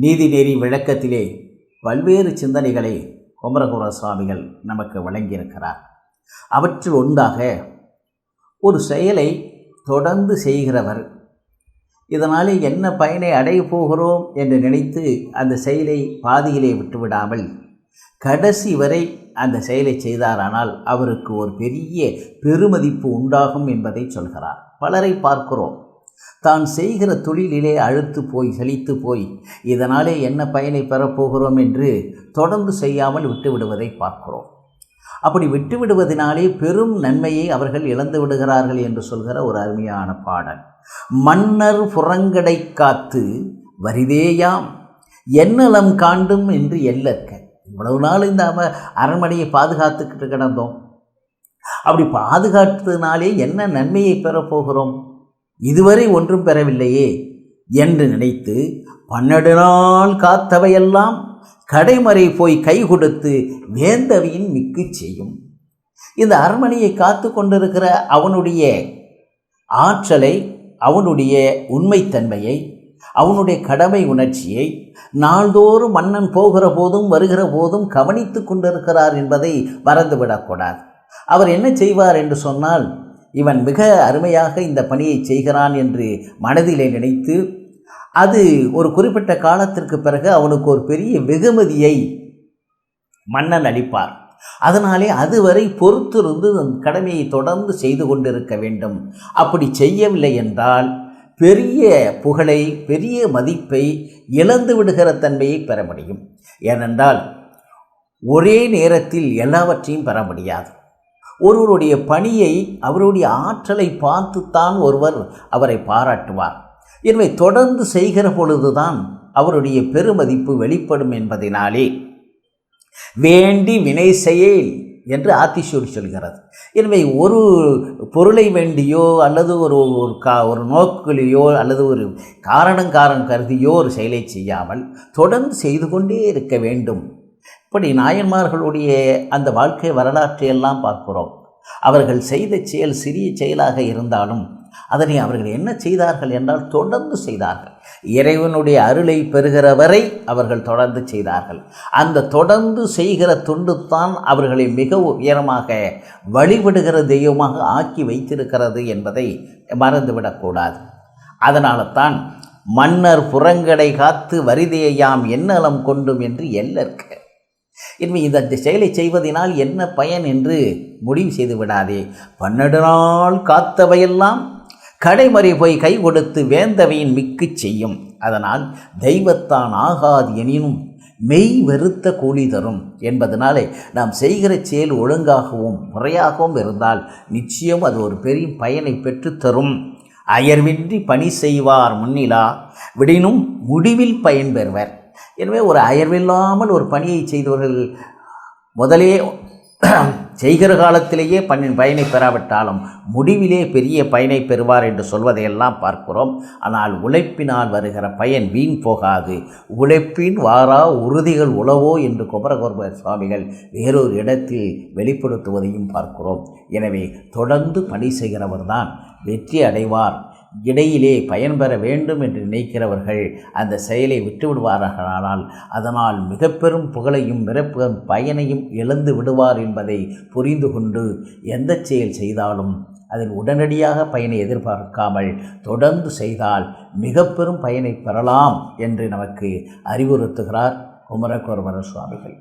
நீதிநெறி விளக்கத்திலே பல்வேறு சிந்தனைகளை குமரகுர சுவாமிகள் நமக்கு வழங்கியிருக்கிறார். அவற்றில் ஒன்றாக ஒரு செயலை தொடர்ந்து செய்கிறவர் இதனாலே என்ன பயனை அடைய போகிறோம் என்று நினைத்து அந்த செயலை பாதியிலே விட்டுவிடாமல் கடைசி வரை அந்த செயலை செய்தாரானால் அவருக்கு ஒரு பெரிய பெருமதிப்பு உண்டாகும் என்பதை சொல்கிறார். பலரை பார்க்கிறோம். தான் செய்கிற தொழிலிலே அழுத்து போய் செழித்து போய் இதனாலே என்ன பயனை பெறப்போகிறோம் என்று தொடர்ந்து செய்யாமல் விட்டுவிடுவதை பார்க்கிறோம். அப்படி விட்டுவிடுவதனாலே பெரும் நன்மையை அவர்கள் இழந்து விடுகிறார்கள் என்று சொல்கிற ஒரு அருமையான பாடல். மன்னர் புறங்கடை காத்து வரிதேயாம் என்னலம் காண்டும் என்று எல்லற்க. இவ்வளவு நாள் இந்த அவ அரண்மனையை பாதுகாத்துக்கிட்டு கிடந்தோம். அப்படி பாதுகாத்ததுனாலே என்ன நன்மையை பெறப்போகிறோம்? இதுவரை ஒன்றும் பெறவில்லையே என்று நினைத்து பன்னெண்டு நாள் காத்தவையெல்லாம் கடைமறை போய் கை கொடுத்து வேந்தவையின் மிக்கு செய்யும். இந்த அரண்மனையை காத்து கொண்டிருக்கிற அவனுடைய ஆற்றலை அவனுடைய உண்மைத்தன்மையை அவனுடைய கடமை உணர்ச்சியை நாள்தோறும் மன்னன் போகிற போதும் வருகிற போதும் கவனித்து கொண்டிருக்கிறார் என்பதை மறந்துவிடக்கூடாது. அவர் என்ன செய்வார் என்று சொன்னால் இவன் மிக அருமையாக இந்த பணியை செய்கிறான் என்று மனதிலே நினைத்து அது ஒரு குறிப்பிட்ட காலத்திற்கு பிறகு அவனுக்கு ஒரு பெரிய வெகுமதியை மன்னன் அளிப்பார். அதனாலே அதுவரை பொறுத்திருந்து கடமையை தொடர்ந்து செய்து கொண்டிருக்க வேண்டும். அப்படி செய்யவில்லை என்றால் பெரிய புகழை பெரிய மதிப்பை இழந்து விடுகிற தன்மையை பெற முடியும். ஏனென்றால் ஒரே நேரத்தில் எல்லாவற்றையும் பெற முடியாது. ஒருவருடைய பணியை அவருடைய ஆற்றலை பார்த்துத்தான் ஒருவர் அவரை பாராட்டுவார். எனவே தொடர்ந்து செய்கிற பொழுதுதான் அவருடைய பெருமதிப்பு வெளிப்படும் என்பதினாலே வேண்டி வினை செயல் என்று ஆத்திசூரி சொல்கிறது. எனவே ஒரு பொருளை வேண்டியோ அல்லது ஒரு ஒரு கா ஒரு நோக்கிலேயோ அல்லது ஒரு காரணம் காரணம் கருதியோ ஒரு செயலை செய்யாமல் தொடர்ந்து செய்து கொண்டே இருக்க வேண்டும். இப்படி நாயன்மார்களுடைய அந்த வாழ்க்கை வரலாற்றை எல்லாம் பார்க்கிறோம். அவர்கள் செய்த செயல் சிறிய செயலாக இருந்தாலும் அதனை அவர்கள் என்ன செய்தார்கள் என்றால் தொடர்ந்து செய்தார்கள். இறைவனுடைய அருளை பெறுகிற வரை அவர்கள் தொடர்ந்து செய்தார்கள். அந்த தொடர்ந்து செய்கிற தொண்டுத்தான் அவர்களை மிக உயரமாக வழிபடுகிற தெய்வமாக ஆக்கி வைத்திருக்கிறது என்பதை மறந்துவிடக்கூடாது. அதனால தான் மன்னர் புறங்கடை காத்து வரிதையாம் என்னலம் கொண்டும் என்று எல்லற்க இனிமே இந்த செயலை செய்வதனால் என்ன பயன் என்று முடிவு செய்து விடாதே. பன்னெண்டு நாள் காத்தவையெல்லாம் கடைமறை போய் கை கொடுத்து வேந்தவையின் மிக்கு செய்யும். அதனால் தெய்வத்தான் ஆகாது எனினும் மெய் வெறுத்த கூலி தரும். என்பதனாலே நாம் செய்கிற செயல் ஒழுங்காகவும் முறையாகவும் இருந்தால் நிச்சயம் அது ஒரு பெரிய பயனை பெற்றுத்தரும் அயர்வின்றி பணி செய்வார் முன்னிலா விடினும் முடிவில் பயன் பெறுவர். எனவே ஒரு அயர்வில்லாமல் ஒரு பணியை செய்தவர்கள் முதலே செய்கிற காலத்திலேயே பண்ணின் பயனை பெறாவிட்டாலும் முடிவிலே பெரிய பயனை பெறுவார் என்று சொல்வதையெல்லாம் பார்க்கிறோம். ஆனால் உழைப்பினால் வருகிற பயன் வீண் போகாது. உழைப்பின் வாரா உறுதிகள் உளவோ என்று குமரகோர்வர் சுவாமிகள் வேறொரு இடத்தில் வெளிப்படுத்துவதையும் பார்க்கிறோம். எனவே தொடர்ந்து பணி செய்கிறவர்தான் வெற்றி அடைவார். இடையிலே பயன்பெற வேண்டும் என்று நினைக்கிறவர்கள் அந்த செயலை விட்டுவிடுவார்களானால் அதனால் மிக பெரும் புகழையும் மிகப்பெரும் பயனையும் இழந்து விடுவார் என்பதை புரிந்து கொண்டு எந்த செயல் செய்தாலும் அதில் உடனடியாக பயனை எதிர்பார்க்காமல் தொடர்ந்து செய்தால் மிக பெரும் பயனை பெறலாம் என்று நமக்கு அறிவுறுத்துகிறார் குமரகுருவர சுவாமிகள்